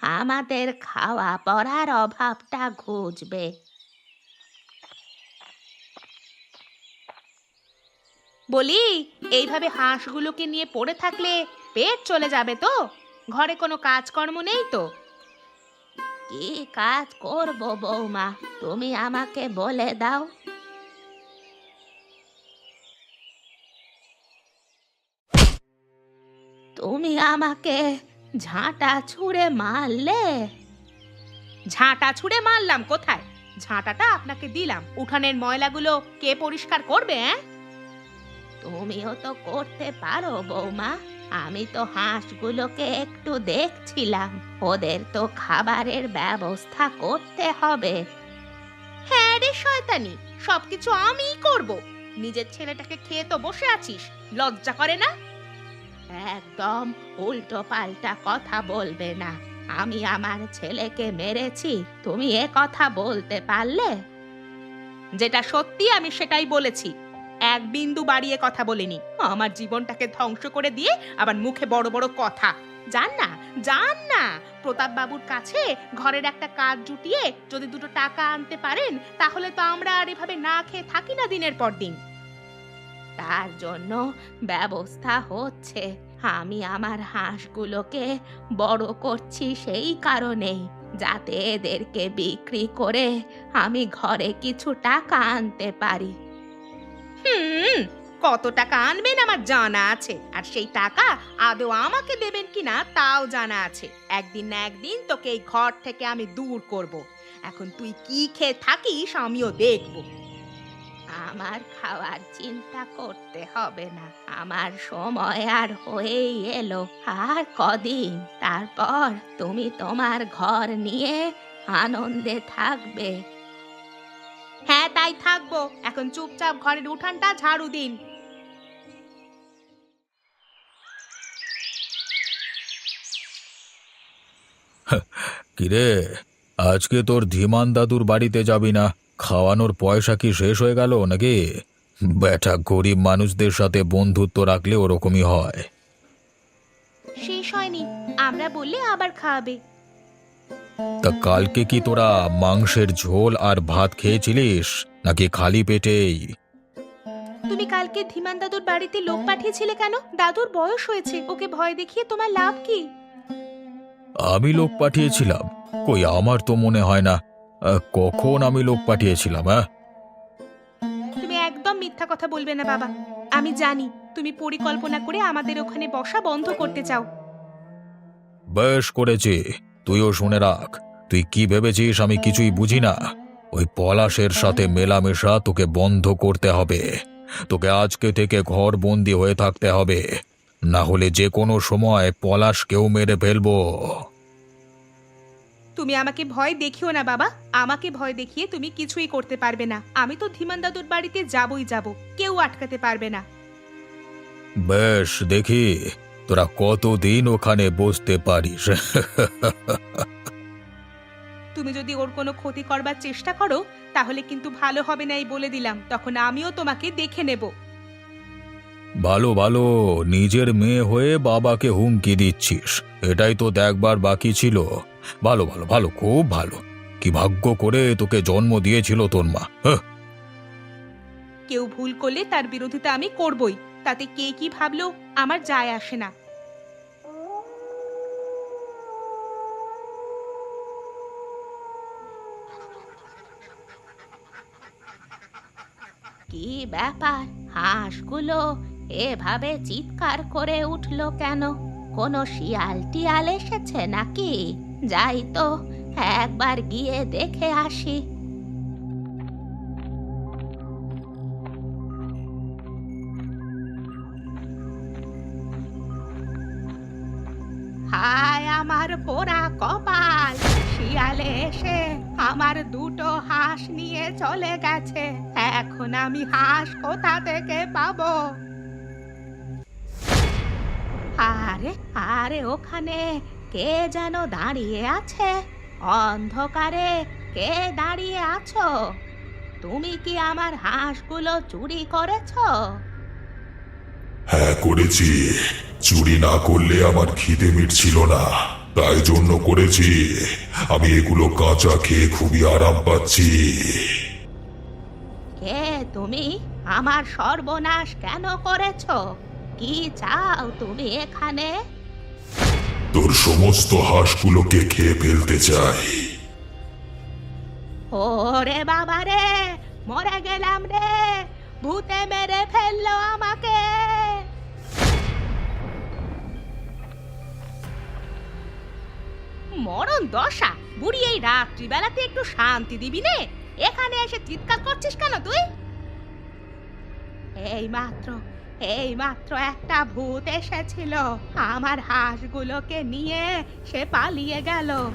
আমাদের খাওয়া পড়ার অভাবটা ঘুচবে। বলি, এইভাবে হাঁসগুলোকে নিয়ে পড়ে থাকলে পেট চলে যাবে তো? ঘরে কোনো কাজকর্ম নেই তো? কি কাজ করব বৌমা, তুমি আমাকে বলে দাও। তুমি আমাকে ঝাঁটা ছুঁড়ে মারলে? ঝাঁটা ছুঁড়ে মারলাম কোথায়? ঝাঁটাটা আপনাকে দিলাম। উঠানের ময়লাগুলো কে পরিষ্কার করবে হ্যাঁ তুমিও তো করতে পারো বৌমা। আমি তো হাঁসগুলোকে একটু দেখছিলাম। ওদের তো খাবারের ব্যবস্থা করতে হবে। হ্যাঁ রে শয়তানি, সবকিছু আমিই করব। নিজের ছেলেটাকে খেয়ে তো বসে আছিস। লজ্জা করে না? একদম উল্টো পাল্টা কথা বলবে না। আমি আমার ছেলেকে মেরেছি, তুমি এ কথা বলতে পারলে? যেটা সত্যি আমি সেটাই বলেছি। এক বিন্দু বাড়িয়ে কথা বলিনি। আমার জীবনটাকে ধ্বংস করে দিয়ে আবার মুখে বড় বড় কথা। যান না যান না প্রতাপ বাবুর কাছে ঘরের একটা কাজ জুটিয়ে যদি দুটো টাকা আনতে পারেন, তাহলে তো আমরা আর এভাবে না খেয়ে থাকি না দিনের পর দিন। তার জন্য ব্যবস্থা হচ্ছে। আমি আমার হাঁসগুলোকে বড় করছি সেই কারণেই, যাতে এদেরকে বিক্রি করে আমি ঘরে কিছু টাকা আনতে পারি। হুম, কত টাকা আনবেন আমার জানা আছে, আর সেই টাকা আদৌ আমাকে দেবেন কিনা তাও জানা আছে। একদিন না একদিন তোকে এই ঘর থেকে আমি দূর করব। এখন তুই কি খেয়ে থাকিস আমিও দেখব। আমার খাওয়ার চিন্তা করতে হবে না। আমার সময় আর হয়েই এলো। আর কদিন? তারপর তুমি তোমার ঘর নিয়ে আনন্দে থাকবে। হ্যাঁ তাই থাকব। এখন চুপচাপ ঘরের উঠানটা ঝাড়ু দিন। কিরে আজকে তোর ধীমান দাদুর বাড়িতে যাবি না? খাওয়ানোর পয়সা কি শেষ হয়ে গেল নাকি? বেটা গরিব মানুষদের সাথে বন্ধুত্ব রাখলে ওরকমই হয়। শেষ হয়নি। আমরা বললে আবার খাওয়াবে। তা কালকে কি তোরা মাংসের ঝোল আর ভাত খেয়েছিলিস? নাকি খালি পেটেই? তুমি কালকে ধীমান দাদুর বাড়িতে লোক পাঠিয়েছিলে কেন? দাদুর বয়স হয়েছে। ওকে ভয় দেখিয়ে তোমার লাভ কি? আমি লোক পাঠিয়েছিলাম। কই আমার তো মনে হয় না। আহ, কখন আমি লোক পাঠিয়েছিলাম হ্যাঁ? তুমি একদম মিথ্যা কথা বলবে না বাবা। আমি জানি তুমি পরিকল্পনা করে আমাদের ওখানে বসা বন্ধ করতে চাও। বেশ করেছি। তুইও শুনে রাখ। তুই কি ভেবেছিস আমি কিছুই বুঝি না? ওই পলাশের সাথে মেলামেশা তোকে বন্ধ করতে হবে। তোকে আজকে থেকে ঘর বন্দি হয়ে থাকতে হবে। না হলে যে কোনো সময় পলাশকেও মেরে ফেলব। তুমি আমাকে ভয় দেখিও না বাবা। আমাকে ভয় দেখিয়ে তুমি কিছুই করতে পারবে না। আমি তো ধীমান দাদুর বাড়িতে যাবই যাব। কেউ আটকাতে পারবে না। বেশ দেখি। তোরা কতদিন ওখানে বসতে পারিস? তুমি যদি ওর কোনো ক্ষতি করবার চেষ্টা করো তাহলে কিন্তু ভালো হবে না এই বলে দিলাম। তখন আমিও তোমাকে দেখে নেব। ভালো ভালো, নিজের মেয়ে হয়ে বাবাকে হুমকি দিচ্ছিস। এটাই তো দেখবার বাকি ছিল। ভালো ভালো ভালো, খুব ভালো। কি ভাগ্য করে তোকে জন্ম দিয়েছিল তোর মা। হ্যাঁ। কেউ ভুল করলে তার বিরোধিতা আমি করবই। তাতে কে কি ভাবলো আমার যায় আসে না। কি ব্যাপার? হাঁসগুলো এভাবে চিৎকার করে উঠল কেন? কোনো শিয়াল টিয়াল এসেছে নাকি? যাই তো, একবার গিয়ে দেখে আসি। হায় আমার পোড়া কপাল, শিয়ালে এসে আমার দুটো হাঁস নিয়ে চলে গেছে। এখন আমি হাঁস কোথা থেকে পাবো? আরে আরে ওখানে কে যেন দাঁড়িয়ে আছে? অন্ধকারে কে দাঁড়িয়ে আছো? তুমি কি আমার হাঁসগুলো চুরি করেছ? হ্যাঁ করেছি। চুরি না করলে আমার খিদে মিটছিল না। তাই জন্য করেছি। আমি এগুলো কাঁচা খেয়ে খুবই আরাম পাচ্ছি। কে তুমি? আমার সর্বনাশ কেন করেছ? কি চাও তুমি এখানে? তোর সমস্ত হাঁসগুলোকে খেয়ে ফেলতে চাই। ওরে বাবা রে মরে গেলাম রে ভূতে মেরে ফেলল আমাকে। মরণ দশা বুড়ি এই রাত্রিবেলাতে একটু শান্তি দিবি নে। এখানে এসে চিৎকার করছিস কেন তুই? এই মাত্র এই মাত্র একটা ভূত এসেছিল। আমার হাঁসগুলোকে নিয়ে সে পালিয়ে গেল।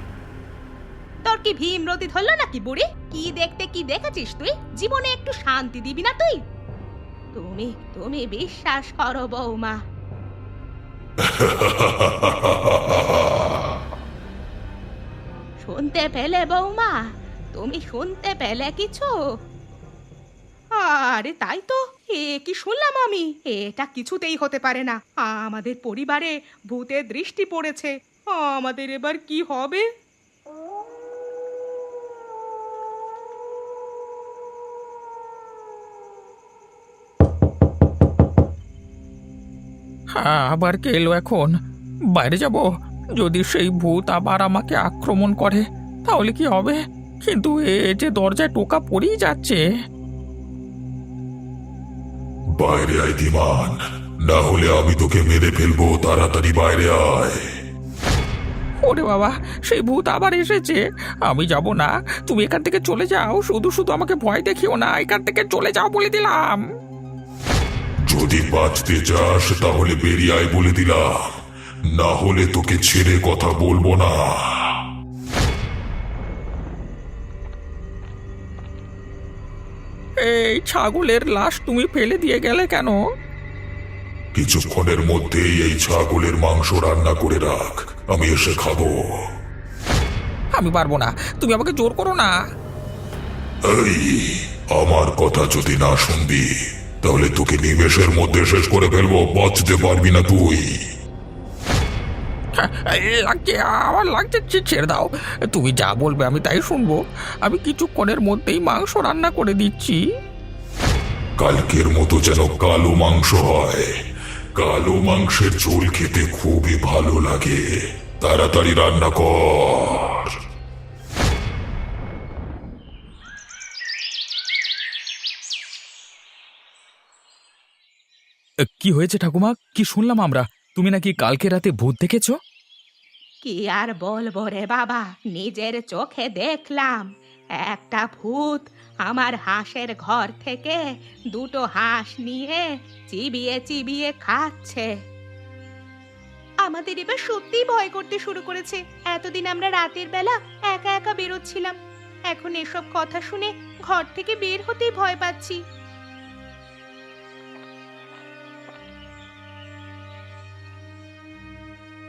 তোর কি ভীম রতি ধরলো নাকি বুড়ি? কি দেখতে কি দেখেছিস তুই? জীবনে একটু শান্তি দিবি না তুই? তুমি তুমি বিশ্বাস করো বৌমা। শুনতে পেলে বৌমা? তুমি শুনতে পেলে কিছু? আরে তাই তো। এ কি শুনলাম আমি? এটা কিছুতেই হতে পারে না। আমাদের পরিবারে ভূতের দৃষ্টি পড়েছে। আমাদের এবার কি হবে? হ্যাঁ আবার কে এলো এখন? বাইরে যাব? যদি সেই ভূত আবার আমাকে আক্রমণ করে, তাহলে কি হবে? কিন্তু এ যে দরজায় টোকা পড়েই যাচ্ছে। বাইরে আয় দিমান। না হলে আমি তোকে মেরে ফেলব তাড়াতাড়ি বাইরে আয়। ওরে বাবা সেই ভূত আবার এসেছে। আমি যাব না। তুমি এখান থেকে চলে যাও। শুধু শুধু আমাকে ভয় দেখিও না। এখান থেকে চলে যাও বলে দিলাম। যদি বাঁচতে চাস তাহলে বেরিয়ে আয় বলে দিলাম। না হলে তোকে ছেড়ে কথা বলব না। এই ছাগলের লাশ তুমি ফেলে দিয়ে গেলে কেন? কিছুক্ষণের মধ্যেই এই ছাগলের মাংস রান্না করে রাখ। আমি এসে খাব। আমি পারব না। তুমি আমাকে জোর করো না। এই আমার কথা যদি না শুনবি তাহলে তোকে নিমেষের মধ্যে শেষ করে ফেলব। বাঁচতে পারবি না তুই। লাগছে আমার লাগছে ছেড়ে দাও। তুমি যা বলবে আমি তাই শুনব। আমি কিছুক্ষণের মধ্যেই মাংস রান্না করে দিচ্ছি। কালকের মতো যেন কালো মাংস হয়। কালো মাংসের ঝোল খেতে খুবই ভালো লাগে। তাড়াতাড়ি রান্না কর। কি হয়েছে ঠাকুমা? কি শুনলাম আমরা? তুমি নাকি কালকে রাতে ভূত দেখেছ? কি আর বলব রে বাবা? নিজের চোখে দেখলাম। একটা ভূত আমার হাঁসের ঘর থেকে দুটো হাঁস নিয়ে চিবিয়ে চিবিয়ে খাচ্ছে। আমাদের এবার সত্যিই ভয় করতে শুরু করেছে। এতদিন আমরা রাতের বেলা একা একা বেরোচ্ছিলাম। এখন এসব কথা শুনে ঘর থেকে বের হতেই ভয় পাচ্ছি।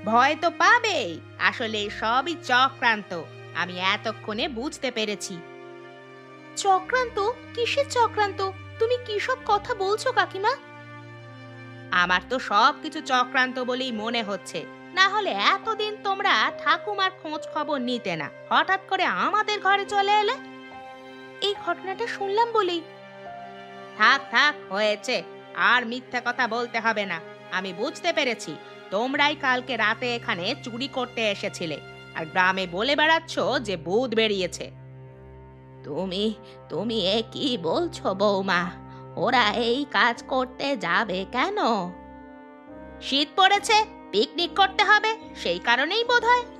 ভয় তো পাবেই। আসলে সবই চক্রান্ত। আমি এতক্ষণে বুঝতে পেরেছি। চক্রান্ত? কিসের চক্রান্ত? তুমি কি সব কথা বলছো কাকিমা? আমার তো সব কিছু চক্রান্ত বলেই মনে হচ্ছে। না হলে এতদিন তোমরা ঠাকুমার খোঁজ খবর নিতে না। হঠাৎ করে আমাদের ঘরে চলে এলে? এই ঘটনাটা শুনলাম বলেই। থাক থাক হয়েছে। আর মিথ্যা কথা বলতে হবে না। আমি বুঝতে পেরেছি। তোমরাই কালকে রাতে এখানে চুরি করতে এসেছিলে আর গ্রামে বলে বেড়াচ্ছ যে ভূত বেরিয়েছে। তুমি তুমি এ কি বলছো বৌমা? ওরা এই কাজ করতে যাবে কেন? শীত পড়েছে, পিকনিক করতে হবে, সেই কারণেই বোধহয়।